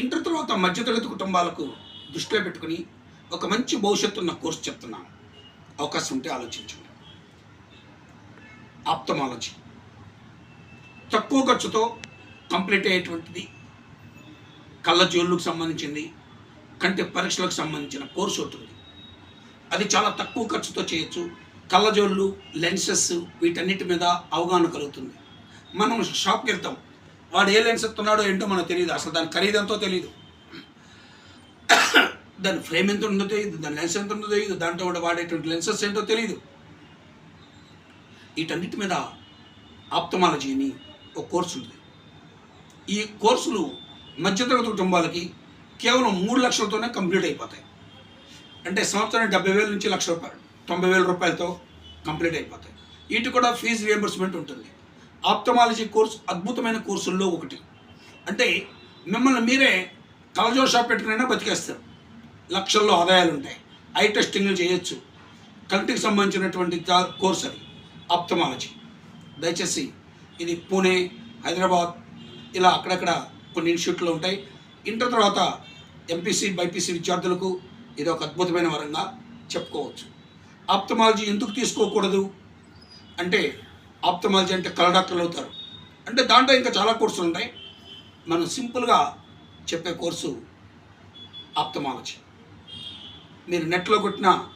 Inter తర్వాత మధ్యతరగతి కుటుంబాలకు దృష్టిలో పెట్టుకుని ఒక మంచి భవిష్యత్తు ఉన్న కోర్సు చెప్తున్నాను. అవకాశం ఉంటే ఆలోచించండి. ఆప్తమాలజీ తక్కువ ఖర్చుతో కంప్లీట్ అయ్యేటువంటిది కళ్ళజోళ్ళకు సంబంధించింది కంటి పరీక్షలకు సంబంధించిన కోర్సు ఉంటుంది అది చాలా తక్కువ ఖర్చుతో చేయొచ్చు. కళ్ళజోళ్ళు లెన్సెస్ వీటన్నిటి మీద అవగాహన కలుగుతుంది. మనం షాప్కి వెళ్తాం. వాడు ఏ లెన్స్ ఎత్తున్నాడో ఏంటో మనకు తెలియదు అసలు దాని ఖరీదు ఎంతో తెలియదు దాని ఫ్రేమ్ ఎంత ఉందో తెలియదు దాని లెన్స్ ఎంత ఉందో తెలియదు దాంట్లో కూడా వాడేటువంటి లెన్సెస్ ఏంటో తెలియదు వీటన్నిటి మీద ఆప్తమాలజీ అని ఒక కోర్సు ఉంది. ఈ కోర్సులు మధ్యతరగతి కుటుంబాలకి కేవలం మూడు లక్షలతోనే కంప్లీట్ అయిపోతాయి. అంటే సంవత్సరానికి డెబ్బై వేల నుంచి లక్ష రూపాయలు తొంభై వేల రూపాయలతో కంప్లీట్ అయిపోతాయి. వీటి కూడా ఫీజు రియంబర్స్మెంట్ ఉంటుంది. ఆప్తమాలజీ కోర్స్ అద్భుతమైన కోర్సుల్లో ఒకటి. అంటే మిమ్మల్ని మీరే కలజో షాప్ పెట్టుకునైనా బతికేస్తారు. లక్షల్లో ఆదాయాలు ఉంటాయి ఐ టెస్టింగ్లు చేయొచ్చు. కంటికి సంబంధించినటువంటి కోర్స్ అది. ఆప్తమాలజీ దయచేసి ఇది పూణే హైదరాబాద్ ఇలా అక్కడక్కడ కొన్ని ఇన్స్టిట్యూట్లు ఉంటాయి. ఇంటర్ తర్వాత ఎంపీసీ బైపీసీ విద్యార్థులకు ఇది ఒక అద్భుతమైన వరంగా చెప్పుకోవచ్చు. ఆప్తమాలజీ ఎందుకు తీసుకోకూడదు? అంటే ఆప్తమాలజీ అంటే కళ డాక్టర్లు అవుతారు. అంటే దాంట్లో ఇంకా చాలా కోర్సులు ఉంటాయి. మనం సింపుల్గా చెప్పే కోర్సు ఆప్తమాలజీ మీరు నెట్లో కొట్టిన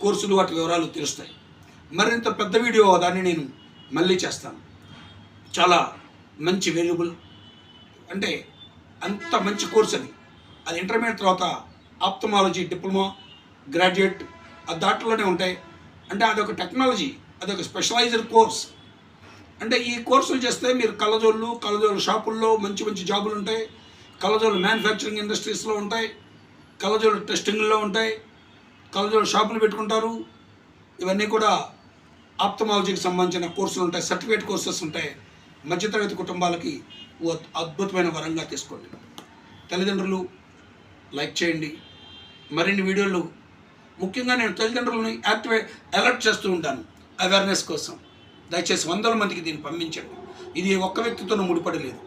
కోర్సులు వాటి వివరాలు తెలుస్తాయి. మరింత పెద్ద వీడియో దాన్ని నేను మళ్ళీ చేస్తాను. చాలా మంచి వేరియబుల్ అంటే అంత మంచి కోర్స్ అది. అది ఇంటర్మీడియట్ తర్వాత ఆప్తమాలజీ డిప్లొమా గ్రాడ్యుయేట్ ఆ దాంట్లోనే ఉంటాయి. అంటే అదొక టెక్నాలజీ అదొక స్పెషలైజ్డ్ కోర్స్. అంటే ఈ కోర్సులు చేస్తే మీరు కళ్ళజోళ్ళు కళ్ళజోళ్ళ షాపుల్లో మంచి మంచి జాబులు ఉంటాయి. కళ్ళజోళ్ళు మ్యానుఫ్యాక్చరింగ్ ఇండస్ట్రీస్లో ఉంటాయి. కళ్ళజోళ్ళు టెస్టింగ్లో ఉంటాయి. కళ్ళజోళ్ళు షాపులు పెట్టుకుంటారు. ఇవన్నీ కూడా ఆప్తమాలజీకి సంబంధించిన కోర్సులు ఉంటాయి. సర్టిఫికేట్ కోర్సెస్ ఉంటాయి. మధ్యతరగతి కుటుంబాలకి ఓ అద్భుతమైన వరంగా తీసుకోండి. తల్లిదండ్రులు లైక్ చేయండి. మరిన్ని వీడియోలు ముఖ్యంగా నేను తల్లిదండ్రులని యాక్టివేట్ అలర్ట్ చేస్తూ ఉంటాను. అవేర్నెస్ కోసం. దయచేసి వందల మందికి దీన్ని పంపించండి. ఇది ఒక్క వ్యక్తితోనూ ముడిపడి లేదు.